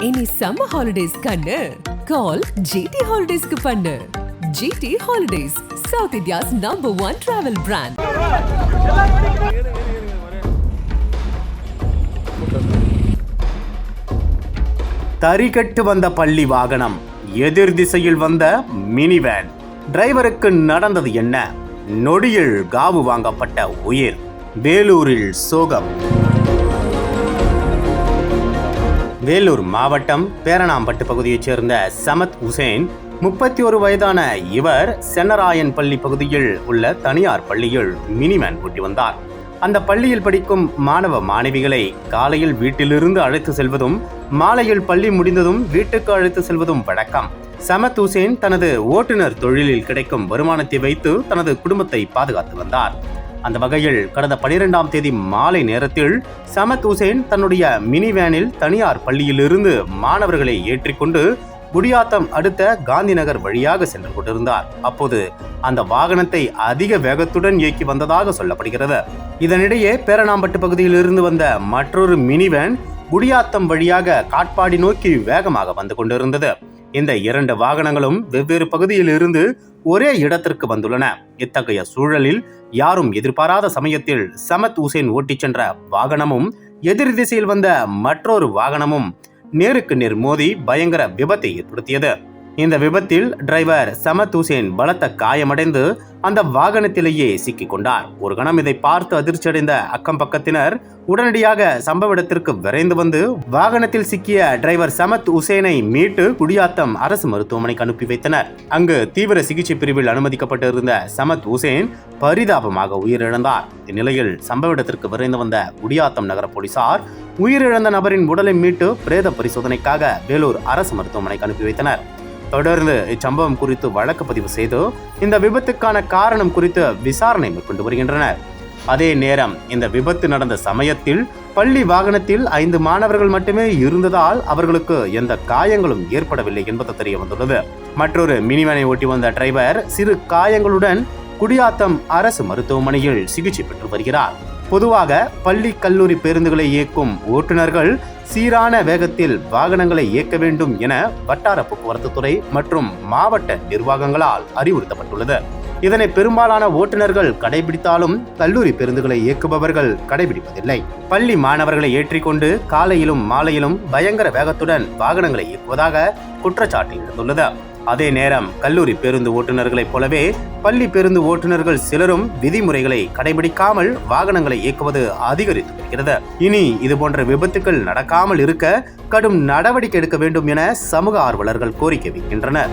இனி summer holidays கண்ணு. கால் GT ஹாலிடேஸ்க்கு பண்ணு. GT holidays South India's number one travel brand தறிகட்டு வந்த பள்ளி வாகனம் எதிர் திசையில் வந்த மினி வேன் டிரைவருக்கு நடந்தது என்ன? நொடியில் காவு வாங்கப்பட்ட உயிர். வேலூரில் சோகம். வேலூர் மாவட்டம் பேரணாம்பட்டு பகுதியைச் சேர்ந்த சமத் உசேன் முப்பத்தி ஒரு வயதான இவர் சென்னராயன் பள்ளி பகுதியில் உள்ள தனியார் பள்ளியில் மினிமேன் ஓட்டி வந்தார். அந்த பள்ளியில் படிக்கும் மாணவ மாணவிகளை காலையில் வீட்டிலிருந்து அழைத்து செல்வதும் மாலையில் பள்ளி முடிந்ததும் வீட்டுக்கு அழைத்து செல்வதும் வழக்கம். சமத் உசேன் தனது ஓட்டுநர் தொழிலில் கிடைக்கும் வருமானத்தை வைத்து தனது குடும்பத்தை பாதுகாத்து வந்தார். அந்த வகையில் கடந்த பனிரெண்டாம் தேதி மாலை நேரத்தில் சமத் உசேன் தன்னுடைய மினி வேனில் தனியார் பள்ளியிலிருந்து மாணவர்களை ஏற்றிக்கொண்டு குடியாத்தம் அடுத்த காந்தி நகர் வழியாக சென்று கொண்டிருந்தார். அப்போது அந்த வாகனத்தை அதிக வேகத்துடன் இயக்கி வந்ததாக சொல்லப்படுகிறது. இதனிடையே பேரணாம்பட்டு பகுதியில் இருந்து வந்த மற்றொரு மினி வேன் குடியாத்தம் வழியாக காட்பாடி நோக்கி வேகமாக வந்து கொண்டிருந்தது. இந்த இரண்டு வாகனங்களும் வெவ்வேறு பகுதியில் இருந்து ஒரே இடத்திற்கு வந்துள்ளன. இத்தகைய சூழலில் யாரும் எதிர்பாராத சமயத்தில் சமத் உசேன் ஓட்டிச் சென்ற வாகனமும் எதிர் திசையில் வந்த மற்றொரு வாகனமும் நேருக்கு நேர் மோதி பயங்கர விபத்தை ஏற்படுத்தியது. இந்த விபத்தில் டிரைவர் சமத் உசேன் பலத்த காயமடைந்து அந்த வாகனத்திலேயே சிக்கிக் கொண்டார். ஒரு கணம் இதை பார்த்து அதிர்ச்சியடைந்த அக்கம் பக்கத்தினர் உடனடியாக சம்பவ இடத்திற்கு விரைந்து வந்து வாகனத்தில் சிக்கிய டிரைவர் சமத் உசேனை மீட்டு குடியாத்தம் அரசு மருத்துவமனைக்கு அனுப்பி வைத்தனர். அங்கு தீவிர சிகிச்சை பிரிவில் அனுமதிக்கப்பட்டிருந்த சமத் உசேன் பரிதாபமாக உயிரிழந்தார். இந்நிலையில் சம்பவ இடத்திற்கு விரைந்து வந்த குடியாத்தம் நகர போலீசார் உயிரிழந்த நபரின் உடலை மீட்டு பிரேத பரிசோதனைக்காக வேலூர் அரசு மருத்துவமனைக்கு அனுப்பி வைத்தனர். தொடர்ந்து இச்சம்பவம் குறித்து வழக்கு பதிவு செய்து இந்த விபத்துக்கான காரணம் குறித்து விசாரணை மேற்கொண்டு வருகின்றனர். அதே நேரம் இந்த விபத்து நடந்த சமயத்தில் பள்ளி வாகனத்தில் ஐந்து மாணவர்கள் மட்டுமே இருந்ததால் அவர்களுக்கு எந்த காயங்களும் ஏற்படவில்லை என்பது தெரிய வந்துள்ளது. மற்றொரு மினிவனை ஓட்டி வந்த டிரைவர் சிறு காயங்களுடன் குடியாத்தம் அரசு மருத்துவமனையில் சிகிச்சை பெற்று வருகிறார். பொதுவாக பள்ளி கல்லூரி பேருந்துகளை இயக்கும் ஓட்டுநர்கள் சீரான வேகத்தில் வாகனங்களை இயக்க வேண்டும் என வட்டார போக்குவரத்து துறை மற்றும் மாவட்ட நிர்வாகங்களால் அறிவுறுத்தப்பட்டுள்ளது. இதனை பெரும்பாலான ஓட்டுநர்கள் கடைபிடித்தாலும் கல்லூரி பேருந்துகளை இயக்குபவர்கள் கடைபிடிப்பதில்லை. பள்ளி மாணவர்களை ஏற்றிக்கொண்டு காலையிலும் மாலையிலும் பயங்கர வேகத்துடன் வாகனங்களை இயக்குவதாக குற்றச்சாட்டு எழுந்துள்ளது. அதே நேரம் கல்லூரி பேருந்து ஓட்டுநர்களைப் போலவே பள்ளி பேருந்து ஓட்டுநர்கள் சிலரும் விதிமுறைகளை கடைபிடிக்காமல் வாகனங்களை இயக்குவது அதிகரித்து வருகிறது. இனி இதுபோன்ற விபத்துக்கள் நடக்காமல் இருக்க கடும் நடவடிக்கை எடுக்க வேண்டும் என சமூக ஆர்வலர்கள் கோரிக்கை வைக்கின்றனர்.